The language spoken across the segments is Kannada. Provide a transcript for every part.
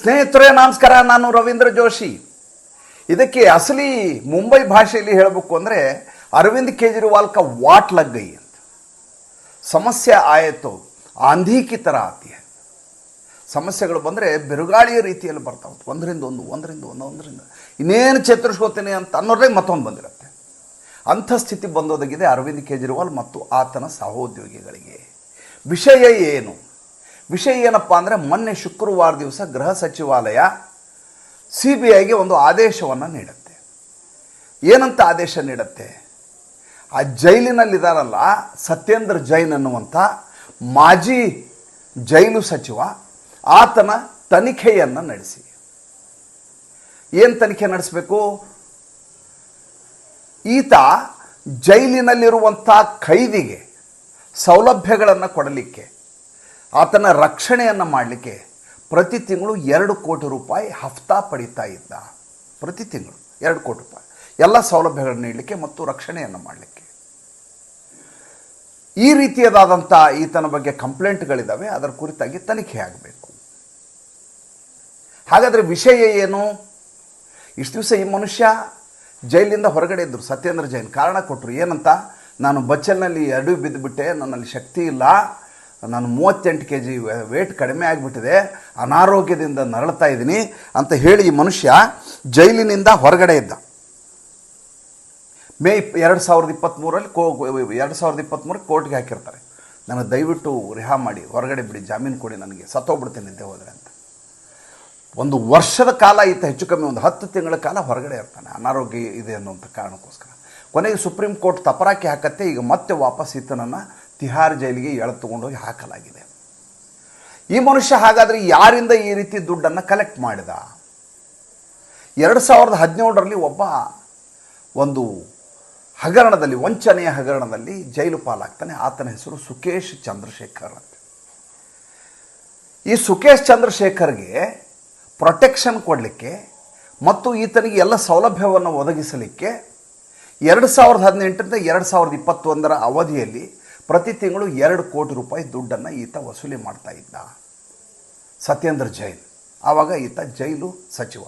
ಸ್ನೇಹಿತರೇ, ನಮಸ್ಕಾರ. ನಾನು ರವೀಂದ್ರ ಜೋಶಿ. ಇದಕ್ಕೆ ಅಸಲಿ ಮುಂಬೈ ಭಾಷೆಯಲ್ಲಿ ಹೇಳಬೇಕು ಅಂದರೆ ಅರವಿಂದ್ ಕೇಜ್ರಿವಾಲ್ ಕ ವಾಟ್ ಲಗ್ ಗೈ ಅಂತ. ಸಮಸ್ಯೆ ಆಯಿತು ಆಂಧಿ ಕಿ ಥರ ಆತಿ. ಸಮಸ್ಯೆಗಳು ಬಂದರೆ ಬಿರುಗಾಳಿಯ ರೀತಿಯಲ್ಲಿ ಬರ್ತಾವೆ. ಒಂದರಿಂದ ಒಂದು ಒಂದರಿಂದ ಒಂದು, ಒಂದರಿಂದ. ಇನ್ನೇನು ಚೇತರಿಸ್ಕೋತೀನಿ ಅಂತ ಅನ್ನೋದೇ ಮತ್ತೊಂದು ಬಂದಿರುತ್ತೆ. ಅಂಥ ಸ್ಥಿತಿ ಬಂದೋದಾಗಿದೆ ಅರವಿಂದ್ ಕೇಜ್ರಿವಾಲ್ ಮತ್ತು ಆತನ ಸಹೋದ್ಯೋಗಿಗಳಿಗೆ. ವಿಷಯ ಏನು? ವಿಷಯ ಏನಪ್ಪ ಅಂದರೆ ಮೊನ್ನೆ ಶುಕ್ರವಾರ ದಿವಸ ಗೃಹ ಸಚಿವಾಲಯ ಸಿ ಬಿ ಐಗೆ ಒಂದು ಆದೇಶವನ್ನು ನೀಡುತ್ತೆ. ಏನಂತ ಆದೇಶ ನೀಡುತ್ತೆ? ಆ ಜೈಲಿನಲ್ಲಿದ್ದಾರಲ್ಲ ಸತ್ಯೇಂದ್ರ ಜೈನ್ ಅನ್ನುವಂಥ ಮಾಜಿ ಜೈಲು ಸಚಿವ ಆತನ ತನಿಖೆಯನ್ನು ನಡೆಸಿ. ಏನು ತನಿಖೆ ನಡೆಸಬೇಕು? ಈತ ಜೈಲಿನಲ್ಲಿರುವಂಥ ಖೈದಿಗೆ ಸೌಲಭ್ಯಗಳನ್ನು ಕೊಡಲಿಕ್ಕೆ ಆತನ ರಕ್ಷಣೆಯನ್ನು ಮಾಡಲಿಕ್ಕೆ ಪ್ರತಿ ತಿಂಗಳು ಎರಡು ಕೋಟಿ ರೂಪಾಯಿ ಹಫ್ತಾ ಪಡೀತಾ ಇದ್ದ. ಪ್ರತಿ ತಿಂಗಳು ಎರಡು ಕೋಟಿ ರೂಪಾಯಿ. ಎಲ್ಲ ಸೌಲಭ್ಯಗಳನ್ನು ನೀಡಲಿಕ್ಕೆ ಮತ್ತು ರಕ್ಷಣೆಯನ್ನು ಮಾಡಲಿಕ್ಕೆ. ಈ ರೀತಿಯದಾದಂಥ ಈತನ ಬಗ್ಗೆ ಕಂಪ್ಲೇಂಟ್ಗಳಿದ್ದಾವೆ ಅದರ ಕುರಿತಾಗಿ ತನಿಖೆ ಆಗಬೇಕು. ಹಾಗಾದರೆ ವಿಷಯ ಏನು? ಇಷ್ಟು ದಿವಸ ಈ ಮನುಷ್ಯ ಜೈಲಿಂದ ಹೊರಗಡೆ ಇದ್ದರು ಸತ್ಯೇಂದ್ರ ಜೈನ್ ಕಾರಣ ಕೊಟ್ಟರು ಏನಂತ? ನಾನು ಬಚ್ಚಲ್ನಲ್ಲಿ ಎರಡೂ ಬಿದ್ದುಬಿಟ್ಟೆ ನನ್ನಲ್ಲಿ ಶಕ್ತಿ ಇಲ್ಲ. ನಾನು ಮೂವತ್ತೆಂಟು ಕೆ ಜಿ ವೇಟ್ ಕಡಿಮೆ ಆಗಿಬಿಟ್ಟಿದೆ, ಅನಾರೋಗ್ಯದಿಂದ ನರಳ್ತಾ ಇದ್ದೀನಿ ಅಂತ ಹೇಳಿ ಈ ಮನುಷ್ಯ ಜೈಲಿನಿಂದ ಹೊರಗಡೆ ಇದ್ದ. ಮೇ ಇಪ್, ಎರಡು ಸಾವಿರದ ಇಪ್ಪತ್ತ್ಮೂರಲ್ಲಿ ಕೋ, ಎರಡು ಸಾವಿರದ ಇಪ್ಪತ್ತ್ಮೂರಕ್ಕೆ ಕೋರ್ಟ್ಗೆ ಹಾಕಿರ್ತಾರೆ. ನನಗೆ ದಯವಿಟ್ಟು ರಿಹಾ ಮಾಡಿ, ಹೊರಗಡೆ ಬಿಡಿ, ಜಾಮೀನು ಕೊಡಿ ನನಗೆ, ಸತ್ತೋಗ್ಬಿಡ್ತೀನಿ ನಿದ್ದೆ ಹೋದರೆ ಅಂತ. ಒಂದು ವರ್ಷದ ಕಾಲ ಇತ್ತು ಹೆಚ್ಚು ಕಮ್ಮಿ ಒಂದು ಹತ್ತು ತಿಂಗಳ ಕಾಲ ಹೊರಗಡೆ ಇರ್ತಾನೆ, ಅನಾರೋಗ್ಯ ಇದೆ ಅನ್ನುವಂಥ ಕಾರಣಕ್ಕೋಸ್ಕರ. ಕೊನೆಗೆ ಸುಪ್ರೀಂ ಕೋರ್ಟ್ ತಪರಾಕಿ ಹಾಕತ್ತೆ, ಈಗ ಮತ್ತೆ ವಾಪಸ್ ಈತನನ್ನು ತಿಹಾರ್ ಜೈಲಿಗೆ ಎಳೆ ತಗೊಂಡೋಗಿ ಹಾಕಲಾಗಿದೆ. ಈ ಮನುಷ್ಯ ಹಾಗಾದರೆ ಯಾರಿಂದ ಈ ರೀತಿ ದುಡ್ಡನ್ನು ಕಲೆಕ್ಟ್ ಮಾಡಿದ? ಎರಡು ಸಾವಿರದ ಹದಿನೇಳರಲ್ಲಿ ಒಬ್ಬ ಒಂದು ಹಗರಣದಲ್ಲಿ, ವಂಚನೆಯ ಹಗರಣದಲ್ಲಿ ಜೈಲು ಪಾಲಾಗ್ತಾನೆ. ಆತನ ಹೆಸರು ಸುಕೇಶ್ ಚಂದ್ರಶೇಖರ್ ಅಂತ. ಈ ಸುಕೇಶ್ ಚಂದ್ರಶೇಖರ್ಗೆ ಪ್ರೊಟೆಕ್ಷನ್ ಕೊಡಲಿಕ್ಕೆ ಮತ್ತು ಈತನಿಗೆ ಎಲ್ಲ ಸೌಲಭ್ಯವನ್ನು ಒದಗಿಸಲಿಕ್ಕೆ ಎರಡು ಸಾವಿರದ ಹದಿನೆಂಟರಿಂದ ಎರಡು ಸಾವಿರದ ಇಪ್ಪತ್ತೊಂದರ ಅವಧಿಯಲ್ಲಿ ಪ್ರತಿ ತಿಂಗಳು ಎರಡು ಕೋಟಿ ರೂಪಾಯಿ ದುಡ್ಡನ್ನು ಈತ ವಸೂಲಿ ಮಾಡ್ತಾ ಇದ್ದ. ಸತ್ಯೇಂದ್ರ ಜೈನ್. ಆವಾಗ ಈತ ಜೈಲು ಸಚಿವ.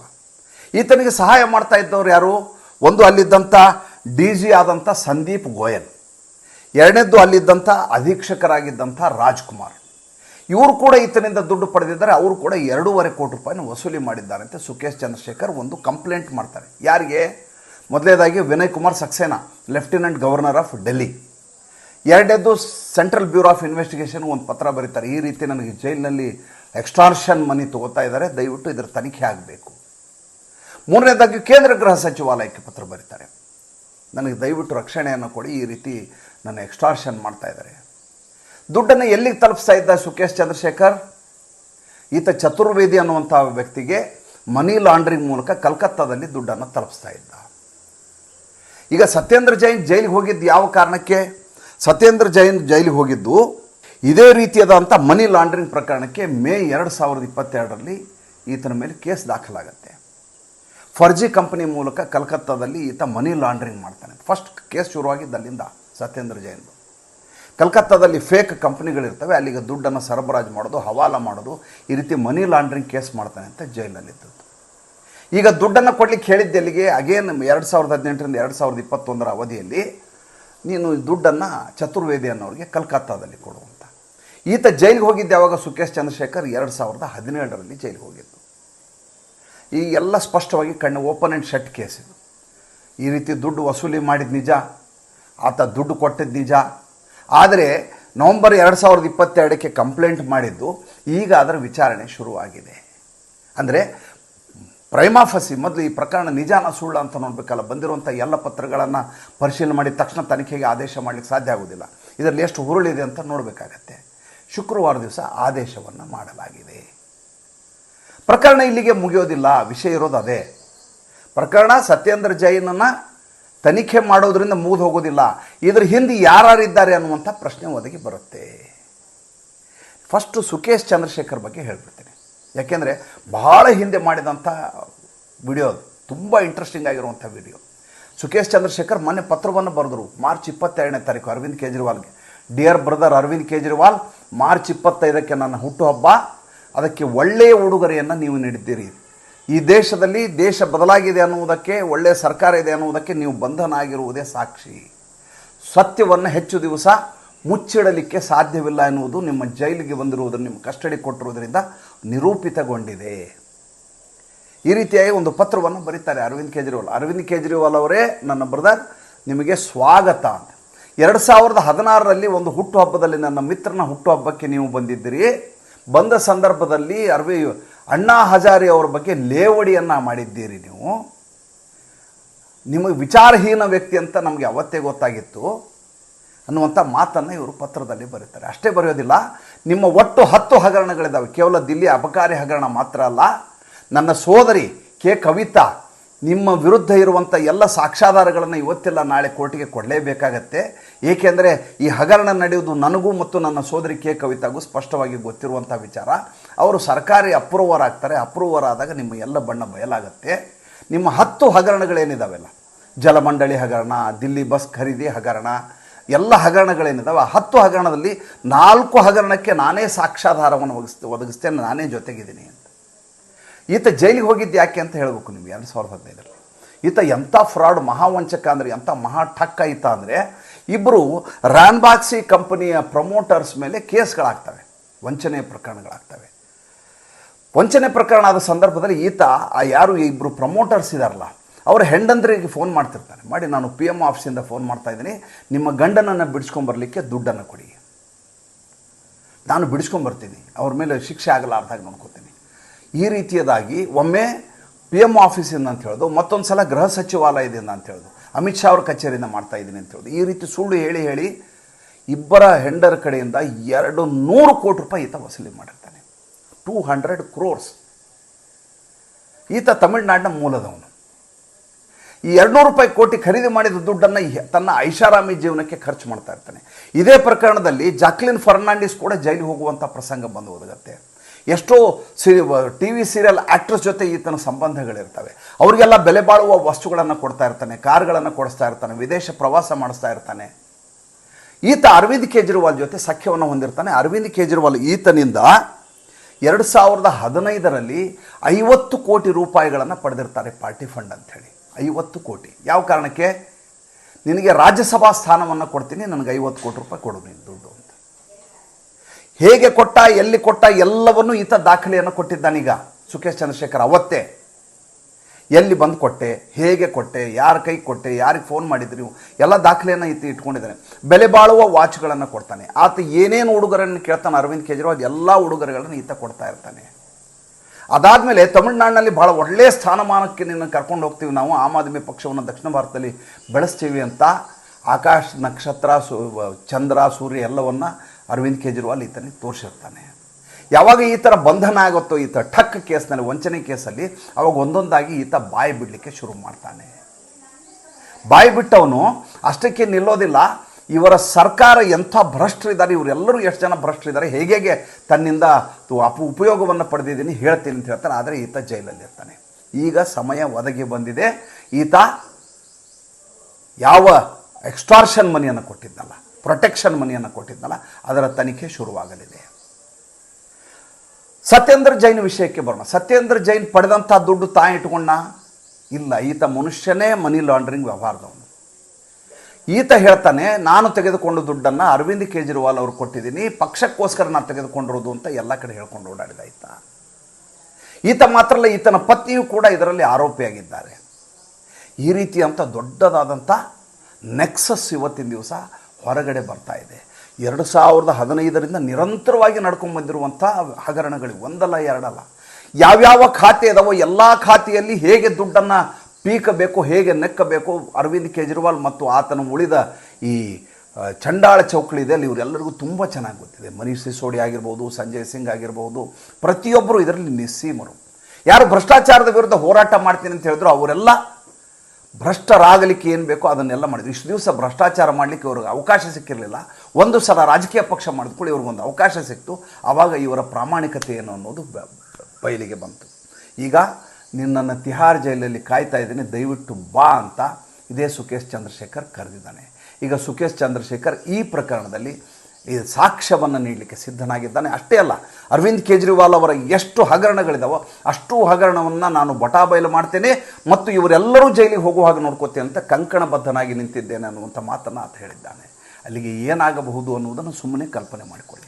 ಈತನಿಗೆ ಸಹಾಯ ಮಾಡ್ತಾ ಇದ್ದವ್ರು ಯಾರು? ಒಂದು ಅಲ್ಲಿದ್ದಂಥ ಡಿ ಜಿ ಆದಂಥ ಸಂದೀಪ್ ಗೋಯಲ್. ಎರಡನೇದ್ದು ಅಲ್ಲಿದ್ದಂಥ ಅಧೀಕ್ಷಕರಾಗಿದ್ದಂಥ ರಾಜ್ಕುಮಾರ್. ಇವರು ಕೂಡ ಈತನಿಂದ ದುಡ್ಡು ಪಡೆದಿದ್ದಾರೆ. ಅವರು ಕೂಡ ಎರಡೂವರೆ ಕೋಟಿ ರೂಪಾಯಿನ ವಸೂಲಿ ಮಾಡಿದ್ದಾರೆ ಅಂತ ಸುಕೇಶ್ ಚಂದ್ರಶೇಖರ್ ಒಂದು ಕಂಪ್ಲೇಂಟ್ ಮಾಡ್ತಾರೆ. ಯಾರಿಗೆ? ಮೊದಲೇದಾಗಿ Vinay Kumar Saxena, lieutenant governor of Delhi. ಎರಡನೇದು ಸೆಂಟ್ರಲ್ ಬ್ಯೂರೋ ಆಫ್ ಇನ್ವೆಸ್ಟಿಗೇಷನ್ ಒಂದು ಪತ್ರ ಬರೀತಾರೆ. ಈ ರೀತಿ ನನಗೆ ಜೈಲಿನಲ್ಲಿ ಎಕ್ಸ್ಟಾರ್ಷನ್ ಮನಿ ತಗೋತಾ ಇದ್ದಾರೆ. ದಯವಿಟ್ಟು ಇದರ ತನಿಖೆ ಆಗಬೇಕು. ಮೂರನೇದಾಗಿ ಕೇಂದ್ರ ಗೃಹ ಸಚಿವಾಲಯಕ್ಕೆ ಪತ್ರ ಬರೀತಾರೆ. ನನಗೆ ದಯವಿಟ್ಟು ರಕ್ಷಣೆಯನ್ನು ಕೊಡಿ. ಈ ರೀತಿ ನನ್ನ ಎಕ್ಸ್ಟಾರ್ಷನ್ ಮಾಡ್ತಾ ಇದ್ದಾರೆ. ದುಡ್ಡನ್ನು ಎಲ್ಲಿಗೆ ತಲುಪಿಸ್ತಾ ಇದ್ದ ಸುಕೇಶ್ ಚಂದ್ರಶೇಖರ್? ಈತ ಚತುರ್ವೇದಿ ಅನ್ನುವಂಥ ವ್ಯಕ್ತಿಗೆ ಮನಿ ಲಾಂಡ್ರಿಂಗ್ ಮೂಲಕ ಕಲ್ಕತ್ತಾದಲ್ಲಿ ದುಡ್ಡನ್ನು ತಲುಪಿಸ್ತಾ ಇದ್ದ. ಈಗ ಸತ್ಯೇಂದ್ರ ಜೈನ್ ಜೈಲಿಗೆ ಹೋಗಿದ್ದು ಯಾವ ಕಾರಣಕ್ಕೆ? ಸತ್ಯೇಂದ್ರ ಜೈನ್ ಜೈಲಿಗೆ ಹೋಗಿದ್ದು, ಇದೇ ರೀತಿಯಾದಂಥ ಮನಿ ಲಾಂಡ್ರಿಂಗ್ ಪ್ರಕರಣಕ್ಕೆ ಮೇ ಎರಡು ಸಾವಿರದ ಇಪ್ಪತ್ತೆರಡರಲ್ಲಿ ಈತನ ಮೇಲೆ ಕೇಸ್ ದಾಖಲಾಗತ್ತೆ. ಫರ್ಜಿ ಕಂಪನಿ ಮೂಲಕ ಕಲ್ಕತ್ತಾದಲ್ಲಿ ಈತ ಮನಿ ಲಾಂಡ್ರಿಂಗ್ ಮಾಡ್ತಾನೆ. ಫಸ್ಟ್ ಕೇಸ್ ಶುರುವಾಗಿದ್ದು ಅಲ್ಲಿಂದ ಸತ್ಯೇಂದ್ರ ಜೈನ್ದು. ಕಲ್ಕತ್ತಾದಲ್ಲಿ ಫೇಕ್ ಕಂಪ್ನಿಗಳಿರ್ತವೆ, ಅಲ್ಲಿಗೆ ದುಡ್ಡನ್ನು ಸರಬರಾಜು ಮಾಡೋದು, ಹವಾಲ ಮಾಡೋದು, ಈ ರೀತಿ ಮನಿ ಲಾಂಡ್ರಿಂಗ್ ಕೇಸ್ ಮಾಡ್ತಾನೆ ಅಂತ ಜೈಲಲ್ಲಿದ್ದದ್ದು. ಈಗ ದುಡ್ಡನ್ನು ಕೊಡ್ಲಿಕ್ಕೆ ಹೇಳಿದ್ದೆ ಅಲ್ಲಿಗೆ ಅಗೇನ್ ಎರಡು ಸಾವಿರದ ಹದಿನೆಂಟರಿಂದ ಎರಡು ಸಾವಿರದ ಇಪ್ಪತ್ತೊಂದರ ಅವಧಿಯಲ್ಲಿ ನೀನು ದುಡ್ಡನ್ನು ಚತುರ್ವೇದಿ ಅನ್ನೋರಿಗೆ ಕಲ್ಕತ್ತಾದಲ್ಲಿ ಕೊಡುವಂತ ಈತ ಜೈಲಿಗೆ ಹೋಗಿದ್ದೆ ಯಾವಾಗ ಸುಖೇಶ್ ಚಂದ್ರಶೇಖರ್ ಎರಡು ಸಾವಿರದ ಹದಿನೇಳರಲ್ಲಿ ಜೈಲಿಗೆ ಹೋಗಿದ್ದು. ಈ ಎಲ್ಲ ಸ್ಪಷ್ಟವಾಗಿ ಕಣ್ಣು ಓಪನ್ ಆ್ಯಂಡ್ ಶಟ್ ಕೇಸ್ ಇದು. ಈ ರೀತಿ ದುಡ್ಡು ವಸೂಲಿ ಮಾಡಿದ ನಿಜ, ಆತ ದುಡ್ಡು ಕೊಟ್ಟಿದ್ದು ನಿಜ. ಆದರೆ ನವಂಬರ್ ಎರಡು ಸಾವಿರದ ಇಪ್ಪತ್ತೆರಡಕ್ಕೆ ಕಂಪ್ಲೇಂಟ್ ಮಾಡಿದ್ದು ಈಗ ಅದರ ವಿಚಾರಣೆ ಶುರುವಾಗಿದೆ. ಅಂದರೆ ಪ್ರೈಮಾಫಸಿ, ಮೊದಲು ಈ ಪ್ರಕರಣ ನಿಜಾನ ಸುಳ್ಳು ಅಂತ ನೋಡಬೇಕಲ್ಲ, ಬಂದಿರುವಂಥ ಎಲ್ಲ ಪತ್ರಗಳನ್ನು ಪರಿಶೀಲನೆ ಮಾಡಿದ ತಕ್ಷಣ ತನಿಖೆಗೆ ಆದೇಶ ಮಾಡಲಿಕ್ಕೆ ಸಾಧ್ಯ ಆಗೋದಿಲ್ಲ. ಇದರಲ್ಲಿ ಎಷ್ಟು ಹುರುಳಿದೆ ಅಂತ ನೋಡಬೇಕಾಗತ್ತೆ. ಶುಕ್ರವಾರ ದಿವಸ ಆದೇಶವನ್ನು ಮಾಡಲಾಗಿದೆ. ಪ್ರಕರಣ ಇಲ್ಲಿಗೆ ಮುಗಿಯೋದಿಲ್ಲ, ವಿಷಯ ಇರೋದು ಅದೇ. ಪ್ರಕರಣ ಸತ್ಯೇಂದ್ರ ಜೈನನ್ನು ತನಿಖೆ ಮಾಡೋದರಿಂದ ಮುಗಿದು ಹೋಗೋದಿಲ್ಲ. ಇದ್ರ ಹಿಂದೆ ಯಾರ್ಯಾರಿದ್ದಾರೆ ಅನ್ನುವಂಥ ಪ್ರಶ್ನೆ ಒದಗಿ ಬರುತ್ತೆ. ಫಸ್ಟು ಸುಕೇಶ್ ಚಂದ್ರಶೇಖರ್ ಬಗ್ಗೆ ಹೇಳ್ಬಿಡ್ತೀನಿ. ಯಾಕೆಂದರೆ ಬಹಳ ಹಿಂದೆ ಮಾಡಿದಂಥ ವಿಡಿಯೋ ಅದು. ತುಂಬ ಇಂಟ್ರೆಸ್ಟಿಂಗ್ ಆಗಿರುವಂಥ ವಿಡಿಯೋ ಸುಕೇಶ್ ಚಂದ್ರಶೇಖರ್ ಮೊನ್ನೆ ಪತ್ರವನ್ನು ಬರೆದರು ಮಾರ್ಚ್ ಇಪ್ಪತ್ತೆರಡನೇ ತಾರೀಕು Arvind ಕೇಜ್ರಿವಾಲ್ಗೆ. Dear brother Arvind Kejriwal, March ಇಪ್ಪತ್ತೈದಕ್ಕೆ ನನ್ನ ಹುಟ್ಟುಹಬ್ಬ. ಅದಕ್ಕೆ ಒಳ್ಳೆಯ ಉಡುಗೊರೆಯನ್ನು ನೀವು ನೀಡಿದ್ದೀರಿ. ಈ ದೇಶದಲ್ಲಿ ದೇಶ ಬದಲಾಗಿದೆ ಅನ್ನುವುದಕ್ಕೆ ಒಳ್ಳೆಯ ಸರ್ಕಾರ ಇದೆ ಅನ್ನುವುದಕ್ಕೆ ನೀವು ಬಂಧನ ಆಗಿರುವುದೇ ಸಾಕ್ಷಿ. ಸತ್ಯವನ್ನು ಹೆಚ್ಚು ದಿವಸ ಮುಚ್ಚಿಡಲಿಕ್ಕೆ ಸಾಧ್ಯವಿಲ್ಲ ಎನ್ನುವುದು ನಿಮ್ಮ ಜೈಲಿಗೆ ಬಂದಿರುವುದನ್ನು ನಿಮ್ಮ ಕಸ್ಟಡಿ ಕೊಟ್ಟಿರುವುದರಿಂದ ನಿರೂಪಿತಗೊಂಡಿದೆ. ಈ ರೀತಿಯಾಗಿ ಒಂದು ಪತ್ರವನ್ನು ಬರೀತಾರೆ ಅರವಿಂದ್ ಕೇಜ್ರಿವಾಲ್. ಅರವಿಂದ್ ಕೇಜ್ರಿವಾಲ್ ಅವರೇ, ನನ್ನ ಬ್ರದರ್, ನಿಮಗೆ ಸ್ವಾಗತ ಎರಡು ಸಾವಿರದ ಹದಿನಾರರಲ್ಲಿ ಒಂದು ಹುಟ್ಟುಹಬ್ಬದಲ್ಲಿ ನನ್ನ ಮಿತ್ರನ ಹುಟ್ಟುಹಬ್ಬಕ್ಕೆ ನೀವು ಬಂದಿದ್ದೀರಿ. ಬಂದ ಸಂದರ್ಭದಲ್ಲಿ ಅರವಿ, ಅಣ್ಣಾ ಹಜಾರಿ ಅವರ ಬಗ್ಗೆ ಲೇವಡಿಯನ್ನು ಮಾಡಿದ್ದೀರಿ ನೀವು. ನಿಮಗೆ ವಿಚಾರಹೀನ ವ್ಯಕ್ತಿ ಅಂತ ನಮಗೆ ಅವತ್ತೇ ಗೊತ್ತಾಗಿತ್ತು. ಅನ್ನುವಂಥ ಮಾತನ್ನು ಇವರು ಪತ್ರದಲ್ಲಿ ಬರೀತಾರೆ. ಅಷ್ಟೇ ಬರೆಯೋದಿಲ್ಲ, ನಿಮ್ಮ ಒಟ್ಟು ಹತ್ತು ಹಗರಣಗಳಿದ್ದಾವೆ ಕೇವಲ ದಿಲ್ಲಿ ಅಬಕಾರಿ ಹಗರಣ ಮಾತ್ರ ಅಲ್ಲ. ನನ್ನ ಸೋದರಿ ಕೆ. ಕವಿತಾ, ನಿಮ್ಮ ವಿರುದ್ಧ ಇರುವಂಥ ಎಲ್ಲ ಸಾಕ್ಷ್ಯಾಧಾರಗಳನ್ನು ಇವತ್ತೆಲ್ಲ ನಾಳೆ ಕೋರ್ಟಿಗೆ ಕೊಡಲೇಬೇಕಾಗತ್ತೆ. ಏಕೆಂದರೆ ಈ ಹಗರಣ ನಡೆಯುವುದು ನನಗೂ ಮತ್ತು ನನ್ನ ಸೋದರಿ ಕೆ. ಕವಿತಾಗೂ ಸ್ಪಷ್ಟವಾಗಿ ಗೊತ್ತಿರುವಂಥ ವಿಚಾರ. ಅವರು ಸರ್ಕಾರಿ ಅಪ್ರೂವರ್ ಆಗ್ತಾರೆ. ಅಪ್ರೂವರ್ ಆದಾಗ ನಿಮ್ಮ ಎಲ್ಲ ಬಣ್ಣ ಬಯಲಾಗತ್ತೆ. ನಿಮ್ಮ ಹತ್ತು ಹಗರಣಗಳೇನಿದಾವೆಲ್ಲ? ಜಲಮಂಡಳಿ ಹಗರಣ, ದಿಲ್ಲಿ ಬಸ್ ಖರೀದಿ ಹಗರಣ ಎಲ್ಲ ಹಗರಣಗಳೇನಿದಾವೆ, ಆ ಹತ್ತು ಹಗರಣದಲ್ಲಿ ನಾಲ್ಕು ಹಗರಣಕ್ಕೆ ನಾನೇ ಸಾಕ್ಷ್ಯಾಧಾರವನ್ನು ಒದಗಿಸ್ತೆ ಒದಗಿಸ್ತೇನೆ, ನಾನೇ ಜೊತೆಗಿದ್ದೀನಿ ಅಂತ. ಈತ ಜೈಲಿಗೆ ಹೋಗಿದ್ದು ಯಾಕೆ ಅಂತ ಹೇಳಬೇಕು ನಿಮಗೆ, ಎರಡು ಸಾವಿರದ ಹದಿನೈದರಲ್ಲಿ. ಈತ ಎಂಥ ಫ್ರಾಡ್ ಮಹಾವಂಚಕ ಅಂದರೆ, ಎಂಥ ಮಹಾ ಠಕ್ಕ ಈತ ಅಂದರೆ ಇಬ್ಬರು ರಾನ್ಬಾಕ್ಸಿ ಕಂಪನಿಯ ಪ್ರಮೋಟರ್ಸ್ ಮೇಲೆ ಕೇಸ್ಗಳಾಗ್ತವೆ, ವಂಚನೆ ಪ್ರಕರಣಗಳಾಗ್ತವೆ. ವಂಚನೆ ಪ್ರಕರಣ ಆದ ಸಂದರ್ಭದಲ್ಲಿ ಈತ, ಆ ಯಾರು ಇಬ್ಬರು ಪ್ರಮೋಟರ್ಸ್ ಇದಾರಲ್ಲ ಅವ್ರ ಹೆಂಡಂದ್ರಿಗೆ ಫೋನ್ ಮಾಡ್ತಿರ್ತಾರೆ. ಮಾಡಿ ನಾನು ಪಿ ಎಂ ಆಫೀಸಿಂದ ಫೋನ್ ಮಾಡ್ತಾ ಇದ್ದೀನಿ. ನಿಮ್ಮ ಗಂಡನನ್ನು ಬಿಡಿಸ್ಕೊಂಬರ್ಲಿಕ್ಕೆ ದುಡ್ಡನ್ನು ಕೊಡಿ. ನಾನು ಬಿಡಿಸ್ಕೊಂಬರ್ತೀನಿ ಅವ್ರ ಮೇಲೆ ಶಿಕ್ಷೆ ಆಗಲಾರ್ದಾಗ ನೋಡ್ಕೋತೀನಿ. ಈ ರೀತಿಯದಾಗಿ ಒಮ್ಮೆ ಪಿ ಎಂ ಆಫೀಸಿಂದ ಅಂತ ಹೇಳೋದು, ಮತ್ತೊಂದು ಸಲ ಗೃಹ ಸಚಿವಾಲಯದಿಂದ ಅಂತ ಹೇಳೋದು, ಅಮಿತ್ ಶಾ ಅವ್ರ ಕಚೇರಿಯಿಂದ ಮಾಡ್ತಾ ಇದ್ದೀನಿ ಅಂತ ಹೇಳೋದು, ಈ ರೀತಿ ಸುಳ್ಳು ಹೇಳಿ ಹೇಳಿ ಇಬ್ಬರ ಹೆಂಡರ ಕಡೆಯಿಂದ ಎರಡು ನೂರು ಕೋಟಿ ರೂಪಾಯಿ ಈತ ವಸೂಲಿ ಮಾಡಿರ್ತಾನೆ. ಟೂ ಹಂಡ್ರೆಡ್ ಕ್ರೋರ್ಸ್ ಈತ ತಮಿಳ್ನಾಡಿನ ಮೂಲದವನು. ಈ ಎರಡುನೂರು ರೂಪಾಯಿ ಕೋಟಿ ಖರೀದಿ ಮಾಡಿದ ದುಡ್ಡನ್ನು ತನ್ನ ಐಷಾರಾಮಿ ಜೀವನಕ್ಕೆ ಖರ್ಚು ಮಾಡ್ತಾ ಇರ್ತಾನೆ. ಇದೇ ಪ್ರಕರಣದಲ್ಲಿ ಜಾಕ್ಲಿನ್ ಫರ್ನಾಂಡಿಸ್ ಕೂಡ ಜೈಲಿಗೆ ಹೋಗುವಂಥ ಪ್ರಸಂಗ ಬಂದು ಒದಗತ್ತೆ ಎಷ್ಟೋ C T V serial actress ಜೊತೆ ಈತನ ಸಂಬಂಧಗಳಿರ್ತವೆ. ಅವರಿಗೆಲ್ಲ ಬೆಲೆ ಬಾಳುವ ವಸ್ತುಗಳನ್ನು ಕೊಡ್ತಾ ಇರ್ತಾನೆ, ಕಾರ್ಗಳನ್ನು ಕೊಡಿಸ್ತಾ ಇರ್ತಾನೆ, ವಿದೇಶ ಪ್ರವಾಸ ಮಾಡಿಸ್ತಾ ಇರ್ತಾನೆ. ಈತ ಅರವಿಂದ್ ಕೇಜ್ರಿವಾಲ್ ಜೊತೆ ಸಖ್ಯವನ್ನು ಹೊಂದಿರ್ತಾನೆ. ಅರವಿಂದ್ ಕೇಜ್ರಿವಾಲ್ ಈತನಿಂದ ಎರಡು ಸಾವಿರದ ಹದಿನೈದರಲ್ಲಿ ಐವತ್ತು ಕೋಟಿ ರೂಪಾಯಿಗಳನ್ನು ಪಡೆದಿರ್ತಾರೆ ಪಾರ್ಟಿ ಫಂಡ್ ಅಂಥೇಳಿ. ಐವತ್ತು ಕೋಟಿ. ಯಾವ ಕಾರಣಕ್ಕೆ? ನಿನಗೆ ರಾಜ್ಯಸಭಾ ಸ್ಥಾನವನ್ನು ಕೊಡ್ತೀನಿ, ನನಗೆ ಐವತ್ತು ಕೋಟಿ ರೂಪಾಯಿ ಕೊಡು ನೀನು ದುಡ್ಡು ಅಂತ. ಹೇಗೆ ಕೊಟ್ಟ, ಎಲ್ಲಿ ಕೊಟ್ಟ, ಎಲ್ಲವನ್ನೂ ಈತ ದಾಖಲೆಯನ್ನು ಕೊಟ್ಟಿದ್ದಾನೀಗ ಸುಖೇಶ್ ಚಂದ್ರಶೇಖರ್ ಅವತ್ತೇ. ಎಲ್ಲಿ ಬಂದು ಕೊಟ್ಟೆ, ಹೇಗೆ ಕೊಟ್ಟೆ, ಯಾರ ಕೈ ಕೊಟ್ಟೆ, ಯಾರಿಗೆ ಫೋನ್ ಮಾಡಿದ್ರಿ ನೀವು, ಎಲ್ಲ ದಾಖಲೆಯನ್ನು ಈತ ಇಟ್ಕೊಂಡಿದ್ದಾನೆ. ಬೆಲೆ ಬಾಳುವ ವಾಚ್ಗಳನ್ನು ಕೊಡ್ತಾನೆ. ಆತ ಏನೇನು ಉಡುಗೊರೆಯನ್ನು ಕೇಳ್ತಾನೆ ಅರವಿಂದ್ ಕೇಜ್ರಿವಾಲ್, ಎಲ್ಲ ಉಡುಗೊರೆಗಳನ್ನು ಈತ ಕೊಡ್ತಾ ಇರ್ತಾನೆ. ಅದಾದಮೇಲೆ ತಮಿಳುನಾಡಿನಲ್ಲಿ ಭಾಳ ಒಳ್ಳೆಯ ಸ್ಥಾನಮಾನಕ್ಕೆ ನಿನ್ನ ಕರ್ಕೊಂಡು ಹೋಗ್ತೀವಿ ನಾವು, ಆಮ್ ಆದ್ಮಿ ಪಕ್ಷವನ್ನು ದಕ್ಷಿಣ ಭಾರತದಲ್ಲಿ ಬೆಳೆಸ್ತೀವಿ ಅಂತ ಆಕಾಶ, ನಕ್ಷತ್ರ, ಸು ಚಂದ್ರ, ಸೂರ್ಯ ಎಲ್ಲವನ್ನು ಅರವಿಂದ್ ಕೇಜ್ರಿವಾಲ್ ಈತನಿಗೆ ತೋರಿಸಿರ್ತಾನೆ. ಯಾವಾಗ ಈ ಥರ ಬಂಧನ ಆಗುತ್ತೋ ಈತ ಠಕ್ ಕೇಸ್ನಲ್ಲಿ, ವಂಚನೆ ಕೇಸಲ್ಲಿ, ಅವಾಗ ಒಂದೊಂದಾಗಿ ಈತ ಬಾಯಿ ಬಿಡಲಿಕ್ಕೆ ಶುರು ಮಾಡ್ತಾನೆ. ಬಾಯಿ ಬಿಟ್ಟವನು ಅಷ್ಟಕ್ಕೆ ನಿಲ್ಲೋದಿಲ್ಲ ಇವರ ಸರ್ಕಾರ ಎಂಥ ಭ್ರಷ್ಟರಿದ್ದಾರೆ ಇವರೆಲ್ಲರೂ ಎಷ್ಟು ಜನ ಭ್ರಷ್ಟರಿದ್ದಾರೆ ಹೇಗೆ ಹೇಗೆ ತನ್ನಿಂದ ಅಪ ಉಪಯೋಗವನ್ನು ಪಡೆದಿದ್ದೀನಿ, ಹೇಳ್ತೀನಿ ಅಂತ ಹೇಳ್ತಾನೆ ಆದರೆ ಈತ ಜೈಲಲ್ಲಿ ಇರ್ತಾನೆ. ಈಗ ಸಮಯ ಒದಗಿ ಬಂದಿದೆ. ಈತ ಯಾವ ಎಕ್ಸ್ಟಾರ್ಷನ್ ಮನಿಯನ್ನು ಕೊಟ್ಟಿದ್ದಲ್ಲ ಪ್ರೊಟೆಕ್ಷನ್ ಮನಿಯನ್ನು ಕೊಟ್ಟಿದ್ದಲ್ಲ, ಅದರ ತನಿಖೆ ಶುರುವಾಗಲಿದೆ. ಸತ್ಯೇಂದ್ರ ಜೈನ್ ವಿಷಯಕ್ಕೆ ಬರೋಣ. ಸತ್ಯೇಂದ್ರ ಜೈನ್ ಪಡೆದಂಥ ದುಡ್ಡು ತಾಯಿ ಇಟ್ಕೊಂಡ? ಇಲ್ಲ. ಈತ ಮನುಷ್ಯನೇ ಮನಿ ಲಾಂಡ್ರಿಂಗ್ ವ್ಯವಹಾರದವನು. ಈತ ಹೇಳ್ತಾನೆ, ನಾನು ತೆಗೆದುಕೊಂಡ ದುಡ್ಡನ್ನು ಅರವಿಂದ್ ಕೇಜ್ರಿವಾಲ್ ಅವ್ರು ಕೊಟ್ಟಿದ್ದೀನಿ, ಪಕ್ಷಕ್ಕೋಸ್ಕರ ನಾನು ತೆಗೆದುಕೊಂಡಿರೋದು ಅಂತ ಎಲ್ಲ ಕಡೆ ಹೇಳ್ಕೊಂಡು ಓಡಾಡಿದ ಈತ. ಈತ ಮಾತ್ರ ಅಲ್ಲ, ಈತನ ಪತ್ನಿಯು ಕೂಡ ಇದರಲ್ಲಿ ಆರೋಪಿಯಾಗಿದ್ದಾರೆ ಈ ರೀತಿಯಂಥ ದೊಡ್ಡದಾದಂಥ ನೆಕ್ಸಸ್ ಇವತ್ತಿನ ದಿವಸ ಹೊರಗಡೆ ಬರ್ತಾ ಇದೆ. ಎರಡು ಸಾವಿರದ ಹದಿನೈದರಿಂದ ನಿರಂತರವಾಗಿ ನಡ್ಕೊಂಡು ಹಗರಣಗಳು ಒಂದಲ್ಲ ಎರಡಲ್ಲ. ಯಾವ್ಯಾವ ಖಾತೆ ಇದಾವೋ ಎಲ್ಲ ಖಾತೆಯಲ್ಲಿ ಹೇಗೆ ದುಡ್ಡನ್ನು ಪೀಕಬೇಕು, ಹೇಗೆ ನೆಕ್ಕಬೇಕು, ಅರವಿಂದ್ ಕೇಜ್ರಿವಾಲ್ ಮತ್ತು ಆತನ ಉಳಿದ ಈ ಚಂಡಾಳ ಚೌಕಳಿದೆ ಅಲ್ಲಿ ಇವರೆಲ್ಲರಿಗೂ ತುಂಬ ಚೆನ್ನಾಗಿ ಗೊತ್ತಿದೆ. ಮನೀಷ್ ಸಿಸೋಡಿ ಆಗಿರ್ಬೋದು, ಸಂಜಯ್ ಸಿಂಗ್ ಆಗಿರ್ಬೋದು ಪ್ರತಿಯೊಬ್ಬರು ಇದರಲ್ಲಿ ನಿಸ್ಸೀಮರು. ಯಾರು ಭ್ರಷ್ಟಾಚಾರದ ವಿರುದ್ಧ ಹೋರಾಟ ಮಾಡ್ತೀನಿ ಅಂತ ಹೇಳಿದ್ರು, ಅವರೆಲ್ಲ ಭ್ರಷ್ಟರಾಗಲಿಕ್ಕೆ ಏನು ಬೇಕೋ ಅದನ್ನೆಲ್ಲ ಮಾಡಿದ್ರು. ಇಷ್ಟು ದಿವಸ ಭ್ರಷ್ಟಾಚಾರ ಮಾಡಲಿಕ್ಕೆ ಇವ್ರಿಗೆ ಅವಕಾಶ ಸಿಕ್ಕಿರಲಿಲ್ಲ. ಒಂದು ಸಲ ರಾಜಕೀಯ ಪಕ್ಷ ಮಾಡಿದ್ಕೊಳ್ಳಿ ಇವ್ರಿಗೊಂದು ಅವಕಾಶ ಸಿಕ್ತು. ಆವಾಗ ಇವರ ಪ್ರಾಮಾಣಿಕತೆ ಏನು ಅನ್ನೋದು ಬಯಲಿಗೆ ಬಂತು. ಈಗ ನಿನ್ನನ್ನು ತಿಹಾರ್ ಜೈಲಲ್ಲಿ ಕಾಯ್ತಾ ಇದ್ದೀನಿ, ದಯವಿಟ್ಟು ಬಾ ಅಂತ ಇದೇ ಸುಖೇಶ್ ಚಂದ್ರಶೇಖರ್ ಕರೆದಿದ್ದಾನೆ. ಈಗ ಸುಖೇಶ್ ಚಂದ್ರಶೇಖರ್ ಈ ಪ್ರಕರಣದಲ್ಲಿ ಈ ಸಾಕ್ಷ್ಯವನ್ನು ನೀಡಲಿಕ್ಕೆ ಸಿದ್ಧನಾಗಿದ್ದಾನೆ. ಅಷ್ಟೇ ಅಲ್ಲ, ಅರವಿಂದ್ ಕೇಜ್ರಿವಾಲ್ ಅವರ ಎಷ್ಟು ಹಗರಣಗಳಿದಾವೋ ಅಷ್ಟು ಹಗರಣವನ್ನು ನಾನು ಬಟಾಬಯಲು ಮಾಡ್ತೇನೆ ಮತ್ತು ಇವರೆಲ್ಲರೂ ಜೈಲಿಗೆ ಹೋಗುವ ಹಾಗೆ ನೋಡ್ಕೋತೇನೆ ಅಂತ ಕಂಕಣಬದ್ಧನಾಗಿ ನಿಂತಿದ್ದೇನೆ ಅನ್ನುವಂಥ ಮಾತನ್ನು ಆತ ಹೇಳಿದ್ದಾನೆ. ಅಲ್ಲಿಗೆ ಏನಾಗಬಹುದು ಅನ್ನುವುದನ್ನು ಸುಮ್ಮನೆ ಕಲ್ಪನೆ ಮಾಡಿಕೊಳ್ಳಿ.